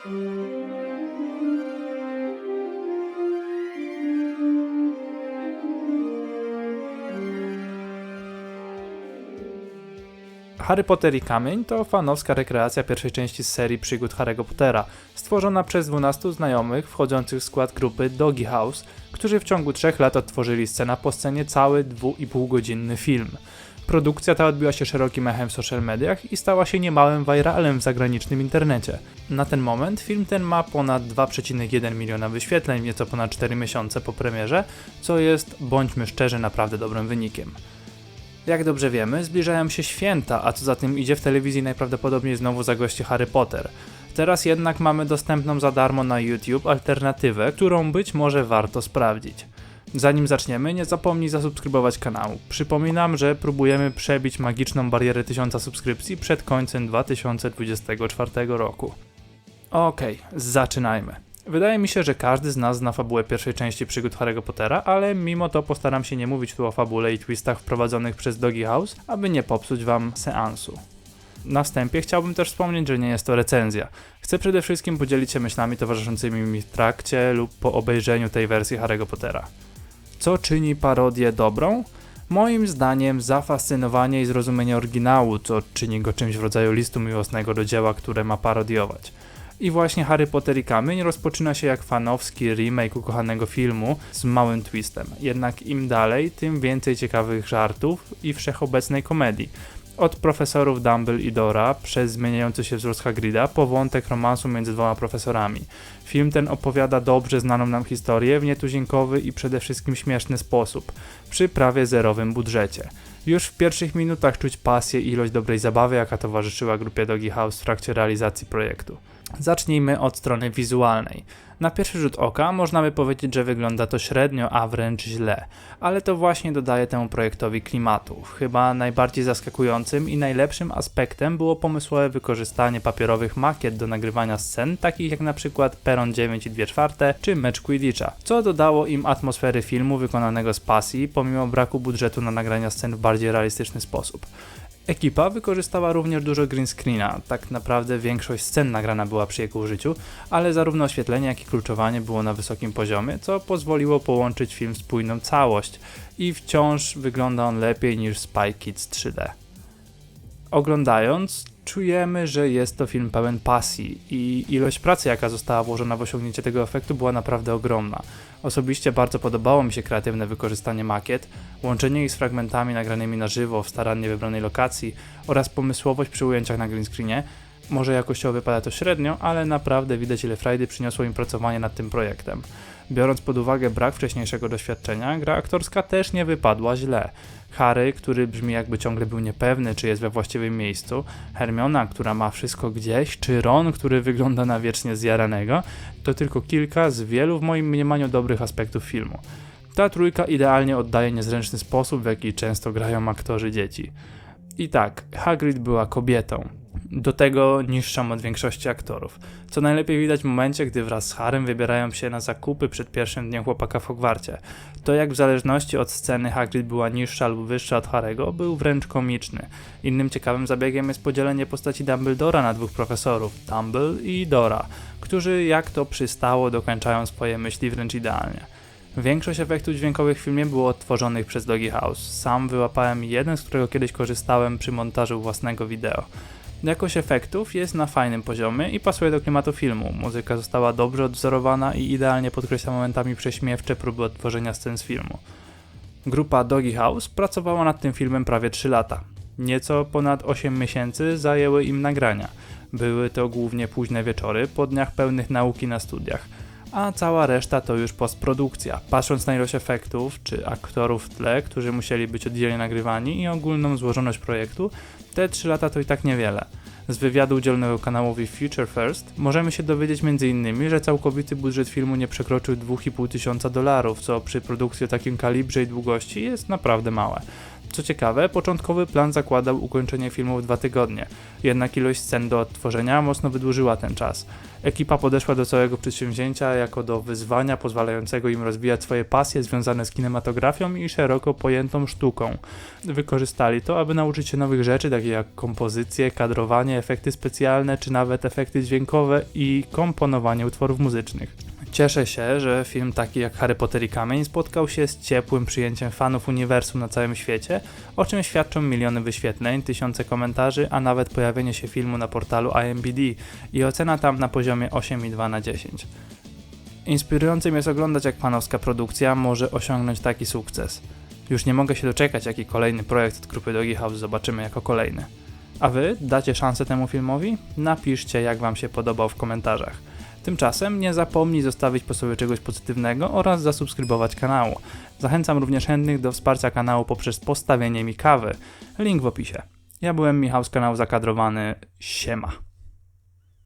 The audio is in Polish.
Harry Potter i Kamień to fanowska rekreacja pierwszej części serii przygód Harry'ego Pottera, stworzona przez 12 znajomych wchodzących w skład grupy Doggy House, którzy w ciągu trzech lat odtworzyli scena po scenie cały 2,5 godzinny film. Produkcja ta odbiła się szerokim echem w social mediach i stała się niemałym viralem w zagranicznym internecie. Na ten moment film ten ma ponad 2,1 miliona wyświetleń, nieco ponad 4 miesiące po premierze, co jest, bądźmy szczerzy, naprawdę dobrym wynikiem. Jak dobrze wiemy, zbliżają się święta, a co za tym idzie w telewizji najprawdopodobniej znowu zagości Harry Potter. Teraz jednak mamy dostępną za darmo na YouTube alternatywę, którą być może warto sprawdzić. Zanim zaczniemy, nie zapomnij zasubskrybować kanału. Przypominam, że próbujemy przebić magiczną barierę 1000 subskrypcji przed końcem 2024 roku. Okej, zaczynajmy. Wydaje mi się, że każdy z nas zna fabułę pierwszej części przygód Harry'ego Pottera, ale mimo to postaram się nie mówić tu o fabule i twistach wprowadzonych przez Doggy House, aby nie popsuć wam seansu. Na wstępie chciałbym też wspomnieć, że nie jest to recenzja. Chcę przede wszystkim podzielić się myślami towarzyszącymi mi w trakcie lub po obejrzeniu tej wersji Harry'ego Pottera. Co czyni parodię dobrą? Moim zdaniem zafascynowanie i zrozumienie oryginału, co czyni go czymś w rodzaju listu miłosnego do dzieła, które ma parodiować. I właśnie Harry Potter i Kamień rozpoczyna się jak fanowski remake ukochanego filmu z małym twistem. Jednak im dalej, tym więcej ciekawych żartów i wszechobecnej komedii. Od profesorów Dumble i Dora, przez zmieniający się wzrost Hagrida, po wątek romansu między dwoma profesorami. Film ten opowiada dobrze znaną nam historię w nietuzinkowy i przede wszystkim śmieszny sposób, przy prawie zerowym budżecie. Już w pierwszych minutach czuć pasję i ilość dobrej zabawy, jaka towarzyszyła grupie Doggy House w trakcie realizacji projektu. Zacznijmy od strony wizualnej. Na pierwszy rzut oka można by powiedzieć, że wygląda to średnio, a wręcz źle, ale to właśnie dodaje temu projektowi klimatu. Chyba najbardziej zaskakującym i najlepszym aspektem było pomysłowe wykorzystanie papierowych makiet do nagrywania scen, takich jak na przykład Peron 9 i 2 czwarte czy mecz Quidditcha, co dodało im atmosfery filmu wykonanego z pasji, pomimo braku budżetu na nagrania scen w bardziej realistyczny sposób. Ekipa wykorzystała również dużo green screena, tak naprawdę większość scen nagrana była przy jego użyciu, ale zarówno oświetlenie, jak i kluczowanie było na wysokim poziomie, co pozwoliło połączyć film w spójną całość i wciąż wygląda on lepiej niż Spy Kids 3D. Oglądając, czujemy, że jest to film pełen pasji i ilość pracy, jaka została włożona w osiągnięcie tego efektu, była naprawdę ogromna. Osobiście bardzo podobało mi się kreatywne wykorzystanie makiet, łączenie ich z fragmentami nagranymi na żywo w starannie wybranej lokacji oraz pomysłowość przy ujęciach na green screenie. Może jakościowo wypada to średnio, ale naprawdę widać ile frajdy przyniosło im pracowanie nad tym projektem. Biorąc pod uwagę brak wcześniejszego doświadczenia, gra aktorska też nie wypadła źle. Harry, który brzmi jakby ciągle był niepewny, czy jest we właściwym miejscu, Hermiona, która ma wszystko gdzieś, czy Ron, który wygląda na wiecznie zjaranego, to tylko kilka z wielu w moim mniemaniu dobrych aspektów filmu. Ta trójka idealnie oddaje niezręczny sposób, w jaki często grają aktorzy dzieci. I tak, Hagrid była kobietą. Do tego niższą od większości aktorów. Co najlepiej widać w momencie, gdy wraz z Harrym wybierają się na zakupy przed pierwszym dniem chłopaka w Hogwarcie. To jak w zależności od sceny Hagrid była niższa lub wyższa od Harego, był wręcz komiczny. Innym ciekawym zabiegiem jest podzielenie postaci Dumbledora na dwóch profesorów, Dumble i Dora, którzy jak to przystało dokończają swoje myśli wręcz idealnie. Większość efektów dźwiękowych w filmie było odtworzonych przez Doggy House. Sam wyłapałem jeden, z którego kiedyś korzystałem przy montażu własnego wideo. Jakość efektów jest na fajnym poziomie i pasuje do klimatu filmu. Muzyka została dobrze odwzorowana i idealnie podkreśla momentami prześmiewcze próby odtworzenia scen z filmu. Grupa Doggy House pracowała nad tym filmem prawie 3 lata. Nieco ponad 8 miesięcy zajęły im nagrania. Były to głównie późne wieczory po dniach pełnych nauki na studiach a cała reszta to już postprodukcja. Patrząc na ilość efektów czy aktorów w tle, którzy musieli być oddzielnie nagrywani i ogólną złożoność projektu, te 3 lata to i tak niewiele. Z wywiadu udzielonego kanałowi Future First możemy się dowiedzieć m.in., że całkowity budżet filmu nie przekroczył 2,5 tysiąca dolarów, co przy produkcji o takim kalibrze i długości jest naprawdę małe. Co ciekawe, początkowy plan zakładał ukończenie filmu w dwa tygodnie, jednak ilość scen do odtworzenia mocno wydłużyła ten czas. Ekipa podeszła do całego przedsięwzięcia jako do wyzwania pozwalającego im rozwijać swoje pasje związane z kinematografią i szeroko pojętą sztuką. Wykorzystali to, aby nauczyć się nowych rzeczy, takie jak kompozycje, kadrowanie, efekty specjalne czy nawet efekty dźwiękowe i komponowanie utworów muzycznych. Cieszę się, że film taki jak Harry Potter i Kamień spotkał się z ciepłym przyjęciem fanów uniwersum na całym świecie, o czym świadczą miliony wyświetleń, tysiące komentarzy, a nawet pojawienie się filmu na portalu IMBD i ocena tam na poziomie 8,2 na 10. Inspirującym jest oglądać jak fanowska produkcja może osiągnąć taki sukces. Już nie mogę się doczekać, jaki kolejny projekt od grupy Doggy House zobaczymy jako kolejny. A wy dacie szansę temu filmowi? Napiszcie, jak wam się podobał w komentarzach. Tymczasem nie zapomnij zostawić po sobie czegoś pozytywnego oraz zasubskrybować kanału. Zachęcam również chętnych do wsparcia kanału poprzez postawienie mi kawy. Link w opisie. Ja byłem Michał z kanału Zakadrowany. Siema.